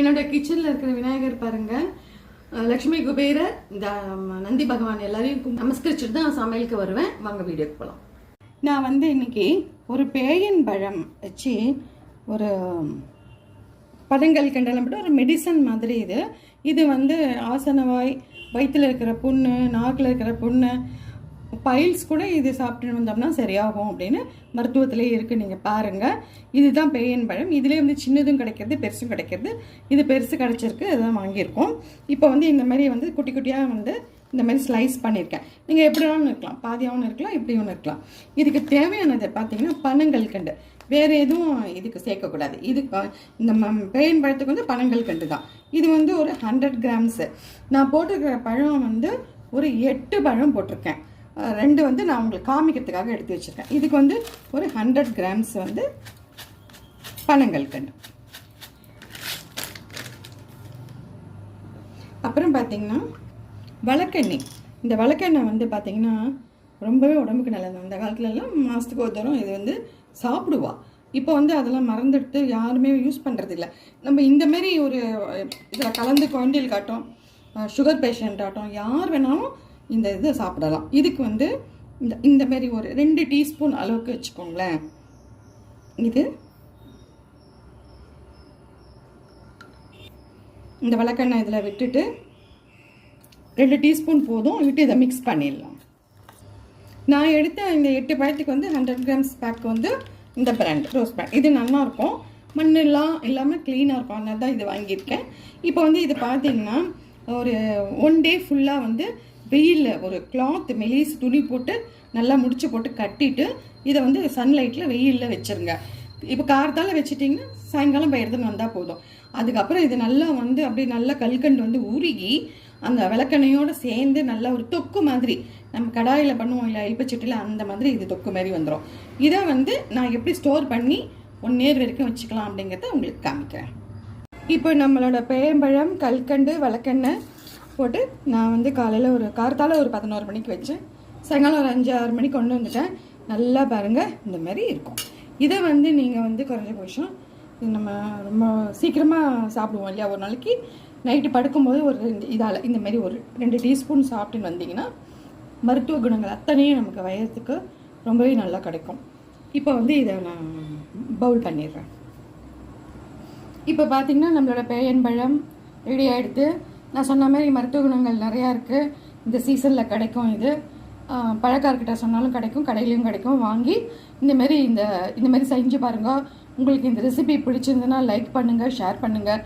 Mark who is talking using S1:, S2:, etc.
S1: என்னோட கிச்சனில் இருக்கிற விநாயகர் பாருங்க. லக்ஷ்மி குபேரர் இந்த நந்தி பகவான் எல்லாரையும் நமஸ்கரிச்சுட்டு தான் சமையலுக்கு வருவேன். வாங்க வீடியோக்கு போகலாம் நான் வந்து இன்னைக்கு ஒரு பேயன் பழம் வச்சு ஒரு பதங்கள் கண்டலம் போட்டு ஒரு மெடிசன் மாதிரி இது. இது வந்து ஆசனவாய் வயிற்றில் இருக்கிற புண்ணு நாக்கில் இருக்கிற புண்ணு பைல்ஸ் கூட இது சாப்பிட்டு வந்தோம்னா சரியாகும் அப்படின்னு மருத்துவத்திலே இருக்குது நீங்கள் பாருங்கள் இதுதான் பேயன் பழம். இதுலேயே வந்து சின்னதும் கிடைக்கிறது பெருசும் கிடைக்கிறது. இது பெருசு கிடச்சிருக்கு இதுதான் வாங்கியிருக்கோம். இப்போ வந்து இந்த மாதிரி வந்து குட்டி குட்டியாக வந்து இந்த மாதிரி ஸ்லைஸ் பண்ணியிருக்கேன். நீங்கள் எப்படி வேணாலும் இருக்கலாம். பாதியாகவும் இருக்கலாம் இப்படியும் இருக்கலாம். இதுக்கு தேவையானது பார்த்தீங்கன்னா பனங்கள் கண்டு. வேறு எதுவும் இதுக்கு சேர்க்கக்கூடாது. இது இந்த பேயன் பழத்துக்கு வந்து பனங்கள் கண்டு தான். இது வந்து ஒரு ஹண்ட்ரட் கிராம்ஸு நான் போட்டிருக்கிற பழம் வந்து ஒரு எட்டு பழம் போட்டிருக்கேன். ரெண்டு வந்து நான் உங்களுக்கு காமிக்கிறதுக்காக எடுத்து வச்சுருக்கேன். இதுக்கு வந்து ஒரு ஹண்ட்ரட் கிராம்ஸ் வந்து பனங்கள் கண்டு. அப்புறம் பார்த்தீங்கன்னா வழக்கெண்ணெய். இந்த வழக்கெண்ணெய் வந்து பார்த்திங்கன்னா ரொம்பவே உடம்புக்கு நல்லது. அந்த காலத்துலலாம் மாதத்துக்கு ஒரு தரம் இது வந்து சாப்பிடுவா. இப்போ வந்து அதெல்லாம் மறந்துடுத்து யாருமே யூஸ் பண்ணுறதில்ல நம்ம இந்தமாரி ஒரு இதில் கலந்து குழந்தைகள் காட்டும் சுகர் பேஷண்ட் ஆகட்டும் யார் வேணாலும் இந்த இதை சாப்பிடலாம். இதுக்கு வந்து இந்த இந்தமாரி ஒரு ரெண்டு டீஸ்பூன் அளவுக்கு வச்சுக்கோங்களேன். இது இந்த விளக்கெண்ணெய் இதில் விட்டுட்டு ரெண்டு டீஸ்பூன் போதும். விட்டு இதை மிக்ஸ் பண்ணிடலாம். நான் எடுத்த இந்த எட்டு பழத்துக்கு வந்து ஹண்ட்ரட் கிராம்ஸ் பேக் வந்து இந்த பிராண்ட் ரோஸ் பேண்ட் இது நல்லாயிருக்கும். மண்ணெல்லாம் இல்லாமல் க்ளீனாக இருக்கும். அதனால தான் இது வாங்கியிருக்கேன். இப்போ வந்து இது பார்த்தீங்கன்னா ஒரு ஒன் டே ஃபுல்லாக வந்து வெயிலில் ஒரு கிளாத் மெலிஸ் துணி போட்டு நல்லா முடிச்சு போட்டு கட்டிட்டு இதை வந்து சன்லைட்டில் வெயிலில் வச்சுருங்க. இப்போ காரத்தால் வச்சுட்டிங்கன்னா சாயங்காலம் போய் வந்தால் போதும். அதுக்கப்புறம் இது நல்லா வந்து அப்படியே நல்லா கல்கண்டு வந்து உருகி அந்த விளக்கெண்ணையோடு சேர்ந்து நல்லா ஒரு தொக்கு மாதிரி நம்ம கடாயில் பண்ணுவோம் இல்லை ஐப்பச்சட்டியில் அந்த மாதிரி இது தொக்கு மாதிரி வந்துடும் இதை வந்து நான் எப்படி ஸ்டோர் பண்ணி ஒன் இயர் வரைக்கும் வச்சுக்கலாம் அப்படிங்கிறத உங்களுக்கு காமிக்கிறேன். இப்போ நம்மளோட பேம்பழம் கல்கண்டு விளக்கெண்ணெய் போட்டு நான் வந்து காலையில் ஒரு கார்த்தால் ஒரு பதினோரு மணிக்கு வச்சேன். சாயங்காலம் ஒரு அஞ்சு ஆறு மணிக்கு கொண்டு வந்துட்டேன். நல்லா பாருங்கள் இந்த மாதிரி இருக்கும். இதை வந்து நீங்கள் வந்து குறைஞ்சபட்சம் இது நம்ம ரொம்ப சீக்கிரமாக சாப்பிடுவோம் இல்லையா? ஒரு நாளைக்கு நைட்டு படுக்கும்போது ஒரு ரெண்டு இதால் இந்த மாதிரி ஒரு ரெண்டு டீஸ்பூன் சாப்பிட்டுன்னு வந்தீங்கன்னா மருத்துவ குணங்கள் அத்தனையும் நமக்கு வயதுக்கு ரொம்பவே நல்லா கிடைக்கும். இப்போ வந்து இதை நான் பவுல் பண்ணிடுறேன். இப்போ பார்த்தீங்கன்னா நம்மளோட பேயன் பழம் ரெடி ஆகிடுது நான் சொன்ன மாதிரி மருத்துவ குணங்கள் நிறையா இருக்குது இந்த சீசனில் கிடைக்கும் இது. பழக்கார்கிட்ட சொன்னாலும் கிடைக்கும் கடையிலையும் கிடைக்கும். வாங்கி இந்தமாரி இந்த இந்த மாதிரி செஞ்சு பாருங்க. உங்களுக்கு இந்த ரெசிபி பிடிச்சிருந்துன்னா லைக் பண்ணுங்கள் ஷேர் பண்ணுங்கள்